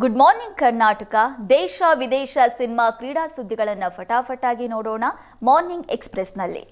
Good morning Karnataka ದೇಶ, ವಿದೇಶ cinema, ಕ್ರೀಡಾ ಸುದ್ದಿಗಳನ್ನು ಫಟಾಫಟಾಗಿ ನೋಡೋಣ ಮಾರ್ನಿಂಗ್ ಎಕ್ಸ್ಪ್ರೆಸ್ನಲ್ಲಿ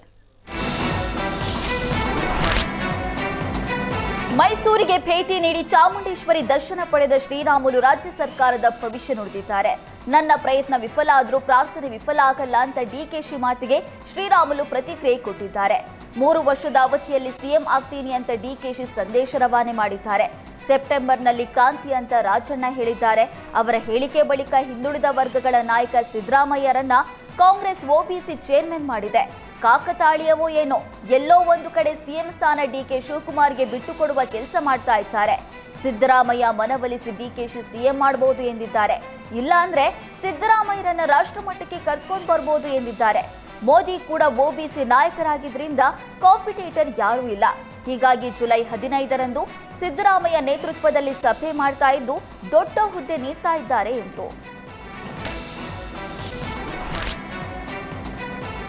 ಮೈಸೂರಿಗೆ ಭೇಟಿ ನೀಡಿ ಚಾಮುಂಡೇಶ್ವರಿ ದರ್ಶನ ಪಡೆದ ಶ್ರೀರಾಮುಲು ರಾಜ್ಯ ಸರ್ಕಾರದ ಭವಿಷ್ಯ ನುಡಿದಿದ್ದಾರೆ. ನನ್ನ ಪ್ರಯತ್ನ ವಿಫಲ ಆದರೂ ಪ್ರಾರ್ಥನೆ ವಿಫಲ ಆಗಲ್ಲ ಅಂತ ಡಿಕೆಶಿ ಮಾತಿಗೆ ಶ್ರೀರಾಮುಲು ಪ್ರತಿಕ್ರಿಯೆ ಕೊಟ್ಟಿದ್ದಾರೆ. ಮೂರು ವರ್ಷದ ಅವಧಿಯಲ್ಲಿ ಸಿಎಂ ಆಗ್ತೀನಿ ಅಂತ ಡಿಕೆಶಿ ಸಂದೇಶ ರವಾನೆ ಮಾಡಿದ್ದಾರೆ. ಸೆಪ್ಟೆಂಬರ್ನಲ್ಲಿ ಕ್ರಾಂತಿ ಅಂತ ರಾಜಣ್ಣ ಹೇಳಿದ್ದಾರೆ. ಅವರ ಹೇಳಿಕೆ ಬಳಿಕ ಹಿಂದುಳಿದ ವರ್ಗಗಳ ನಾಯಕ ಸಿದ್ದರಾಮಯ್ಯರನ್ನ ಕಾಂಗ್ರೆಸ್ ಒಬಿಸಿ ಚೇರ್ಮನ್ ಮಾಡಿದೆ. ಕಾಕತಾಳೀಯವೋ ಏನೋ, ಎಲ್ಲೋ ಒಂದು ಕಡೆ ಸಿಎಂ ಸ್ಥಾನ ಡಿಕೆ ಶಿವಕುಮಾರ್ಗೆ ಬಿಟ್ಟುಕೊಡುವ ಕೆಲಸ ಮಾಡ್ತಾ ಇದ್ದಾರೆ. ಸಿದ್ದರಾಮಯ್ಯ ಮನವೊಲಿಸಿ ಡಿಕೆಶಿ ಸಿಎಂ ಮಾಡಬಹುದು ಎಂದಿದ್ದಾರೆ. ಇಲ್ಲ ಅಂದ್ರೆ ಸಿದ್ದರಾಮಯ್ಯರನ್ನ ರಾಷ್ಟ್ರಮಟ್ಟಕ್ಕೆ ಕರ್ಕೊಂಡು ಬರ್ಬೋದು ಎಂದಿದ್ದಾರೆ. ಮೋದಿ ಕೂಡ ಒಬಿಸಿ ನಾಯಕರಾಗಿದ್ದರಿಂದ ಕಾಂಪಿಟೇಟರ್ ಯಾರೂ ಇಲ್ಲ. ಹೀಗಾಗಿ ಜುಲೈ ಹದಿನೈದರಂದು ಸಿದ್ದರಾಮಯ್ಯ ನೇತೃತ್ವದಲ್ಲಿ ಸಭೆ ಮಾಡ್ತಾ ಇದ್ದು ದೊಡ್ಡ ಹುದ್ದೆ ನೀಡ್ತಾ ಇದ್ದಾರೆ ಎಂದರು.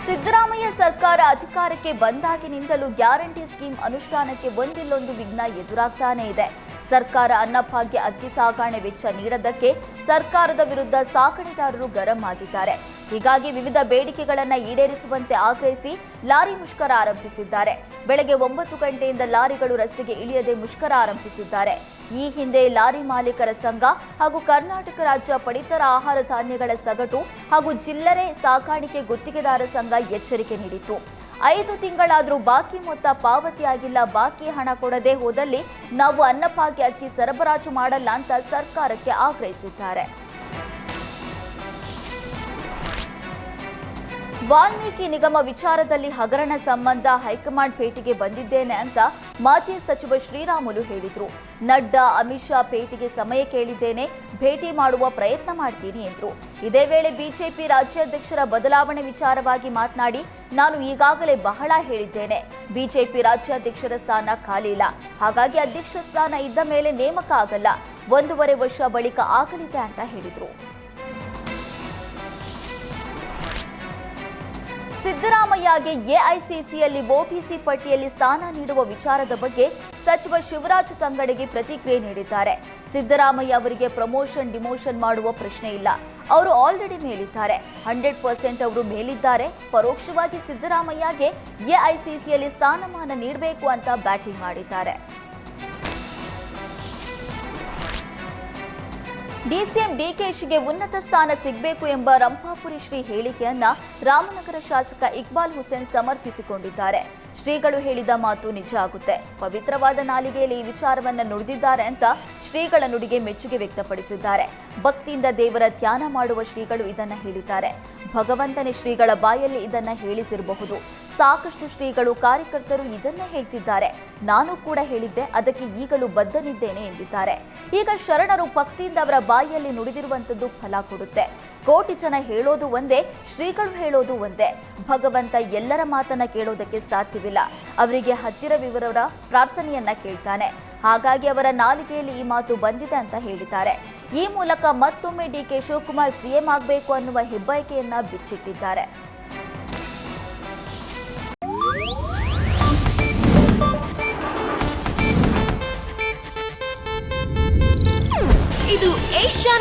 ಸಿದ್ದರಾಮಯ್ಯ ಸರ್ಕಾರ ಅಧಿಕಾರಕ್ಕೆ ಬಂದಾಗಿನಿಂದಲೂ ಗ್ಯಾರಂಟಿ ಸ್ಕೀಮ್ ಅನುಷ್ಠಾನಕ್ಕೆ ಒಂದಿಲ್ಲೊಂದು ವಿಘ್ನ ಎದುರಾಗ್ತಾನೇ ಇದೆ. ಸರ್ಕಾರ ಅನ್ನಭಾಗ್ಯ ಅಕ್ಕಿ ಸಾಗಣೆ ವೆಚ್ಚ ನೀಡದಕ್ಕೆ ಸರ್ಕಾರದ ವಿರುದ್ಧ ಸಾಗಣೆದಾರರು ಗರಂ ಆಗಿದ್ದಾರೆ. ಹೀಗಾಗಿ ವಿವಿಧ ಬೇಡಿಕೆಗಳನ್ನು ಈಡೇರಿಸುವಂತೆ ಆಗ್ರಹಿಸಿ ಲಾರಿ ಮುಷ್ಕರ ಆರಂಭಿಸಿದ್ದಾರೆ. ಬೆಳಗ್ಗೆ ಒಂಬತ್ತು ಗಂಟೆಯಿಂದ ಲಾರಿಗಳು ರಸ್ತೆಗೆ ಇಳಿಯದೆ ಮುಷ್ಕರ ಆರಂಭಿಸಿದ್ದಾರೆ. ಈ ಹಿಂದೆ ಲಾರಿ ಮಾಲೀಕರ ಸಂಘ ಹಾಗೂ ಕರ್ನಾಟಕ ರಾಜ್ಯ ಪಡಿತರ ಆಹಾರ ಧಾನ್ಯಗಳ ಸಗಟು ಹಾಗೂ ಜಿಲ್ಲರೆ ಸಾಕಾಣಿಕೆ ಗುತ್ತಿಗೆದಾರ ಸಂಘ ಎಚ್ಚರಿಕೆ ನೀಡಿತ್ತು. ಐದು ತಿಂಗಳಾದರೂ ಬಾಕಿ ಮೊತ್ತ ಪಾವತಿಯಾಗಿಲ್ಲ ಬಾಕಿ ಹಣ ಕೊಡದೆ ಹೋದಲ್ಲಿ ನಾವು ಅನ್ನಭಾಗ್ಯ ಅಕ್ಕಿ ಸರಬರಾಜು ಮಾಡಲ್ಲ ಅಂತ ಸರ್ಕಾರಕ್ಕೆ ಆಗ್ರಹಿಸಿದ್ದಾರೆ. ವಾಲ್ಮೀಕಿ ನಿಗಮ ವಿಚಾರದಲ್ಲಿ ಹಗರಣ ಸಂಬಂಧ ಹೈಕಮಾಂಡ್ ಭೇಟಿಗೆ ಬಂದಿದ್ದೇನೆ ಅಂತ ಮಾಜಿ ಸಚಿವ ಶ್ರೀರಾಮುಲು ಹೇಳಿದರು. ನಡ್ಡಾ, ಅಮಿತ್ ಶಾ ಭೇಟಿಗೆ ಸಮಯ ಕೇಳಿದ್ದೇನೆ, ಭೇಟಿ ಮಾಡುವ ಪ್ರಯತ್ನ ಮಾಡ್ತೀನಿ ಎಂದರು. ಇದೇ ವೇಳೆ ಬಿಜೆಪಿ ರಾಜ್ಯಾಧ್ಯಕ್ಷರ ಬದಲಾವಣೆ ವಿಚಾರವಾಗಿ ಮಾತನಾಡಿ ನಾನು ಈಗಾಗಲೇ ಬಹಳ ಹೇಳಿದ್ದೇನೆ. ಬಿಜೆಪಿ ರಾಜ್ಯಾಧ್ಯಕ್ಷರ ಸ್ಥಾನ ಖಾಲಿ ಇಲ್ಲ. ಹಾಗಾಗಿ ಅಧ್ಯಕ್ಷ ಸ್ಥಾನ ಇದ್ದ ಮೇಲೆ ನೇಮಕ ಆಗಲ್ಲ. ಒಂದೂವರೆ ವರ್ಷ ಬಳಿಕ ಆಗಲಿದೆ ಅಂತ ಹೇಳಿದ್ರು. ಸಿದ್ದರಾಮಯ್ಯಗೆ ಎಐಸಿಸಿಯಲ್ಲಿ ಒಬಿಸಿ ಪಟ್ಟಿಯಲ್ಲಿ ಸ್ಥಾನ ನೀಡುವ ವಿಚಾರದ ಬಗ್ಗೆ ಸಚಿವ ಶಿವರಾಜ್ ತಂಗಡೆಗೆ ಪ್ರತಿಕ್ರಿಯೆ ನೀಡಿದ್ದಾರೆ. ಸಿದ್ದರಾಮಯ್ಯ ಅವರಿಗೆ ಪ್ರಮೋಷನ್, ಡಿಮೋಷನ್ ಮಾಡುವ ಪ್ರಶ್ನೆ ಇಲ್ಲ. ಅವರು ಆಲ್ರೆಡಿ ಮೇಲಿದ್ದಾರೆ. ಹಂಡ್ರೆಡ್ ಪರ್ಸೆಂಟ್ ಅವರು ಮೇಲಿದ್ದಾರೆ. ಪರೋಕ್ಷವಾಗಿ ಸಿದ್ದರಾಮಯ್ಯಗೆ ಎಐಸಿಸಿಯಲ್ಲಿ ಸ್ಥಾನಮಾನ ನೀಡಬೇಕು ಅಂತ ಬ್ಯಾಟಿಂಗ್ ಮಾಡಿದ್ದಾರೆ. ಡಿಸಿಎಂ ಡಿಕೆಶಿಗೆ ಉನ್ನತ ಸ್ಥಾನ ಸಿಗಬೇಕು ಎಂಬ ರಂಪಾಪುರಿ ಶ್ರೀ ಹೇಳಿಕೆಯನ್ನ ರಾಮನಗರ ಶಾಸಕ ಇಕ್ಬಾಲ್ ಹುಸೇನ್ ಸಮರ್ಥಿಸಿಕೊಂಡಿದ್ದಾರೆ. ಶ್ರೀಗಳು ಹೇಳಿದ ಮಾತು ನಿಜ ಆಗುತ್ತೆ. ಪವಿತ್ರವಾದ ನಾಲಿಗೆಯಲ್ಲಿ ಈ ವಿಚಾರವನ್ನ ನುಡಿದಿದ್ದಾರೆ ಅಂತ ಶ್ರೀಗಳ ನುಡಿಗೆ ಮೆಚ್ಚುಗೆ ವ್ಯಕ್ತಪಡಿಸಿದ್ದಾರೆ. ಭಕ್ತಿಯಿಂದ ದೇವರ ಧ್ಯಾನ ಮಾಡುವ ಶ್ರೀಗಳು ಇದನ್ನ ಹೇಳಿದ್ದಾರೆ. ಭಗವಂತನೇ ಶ್ರೀಗಳ ಬಾಯಲ್ಲಿ ಇದನ್ನ ಹೇಳಿಸಿರಬಹುದು. ಸಾಕಷ್ಟು ಶ್ರೀಗಳು ಕಾರ್ಯಕರ್ತರು ಇದನ್ನೇ ಹೇಳ್ತಿದ್ದಾರೆ. ನಾನು ಕೂಡ ಹೇಳಿದ್ದೆ, ಅದಕ್ಕೆ ಈಗಲೂ ಬದ್ಧನಿದ್ದೇನೆ ಎಂದಿದ್ದಾರೆ. ಈಗ ಶರಣರು ಭಕ್ತಿಯಿಂದ ಅವರ ಬಾಯಿಯಲ್ಲಿ ನುಡಿದಿರುವಂಥದ್ದು ಫಲ ಕೊಡುತ್ತೆ. ಕೋಟಿ ಜನ ಹೇಳೋದು ಒಂದೇ, ಶ್ರೀಗಳು ಹೇಳೋದು ಒಂದೇ. ಭಗವಂತ ಎಲ್ಲರ ಮಾತನ್ನ ಕೇಳೋದಕ್ಕೆ ಸಾಧ್ಯವಿಲ್ಲ. ಅವರಿಗೆ ಹತ್ತಿರವಿವರವರ ಪ್ರಾರ್ಥನೆಯನ್ನ ಕೇಳ್ತಾನೆ. ಹಾಗಾಗಿ ಅವರ ನಾಲಿಗೆಯಲ್ಲಿ ಈ ಮಾತು ಬಂದಿದೆ ಅಂತ ಹೇಳಿದ್ದಾರೆ. ಈ ಮೂಲಕ ಮತ್ತೊಮ್ಮೆ ಡಿ ಕೆ ಶಿವಕುಮಾರ್ ಸಿಎಂ ಆಗಬೇಕು ಅನ್ನುವ ಹೆಬ್ಬಯಕೆಯನ್ನ ಬಿಚ್ಚಿಟ್ಟಿದ್ದಾರೆ.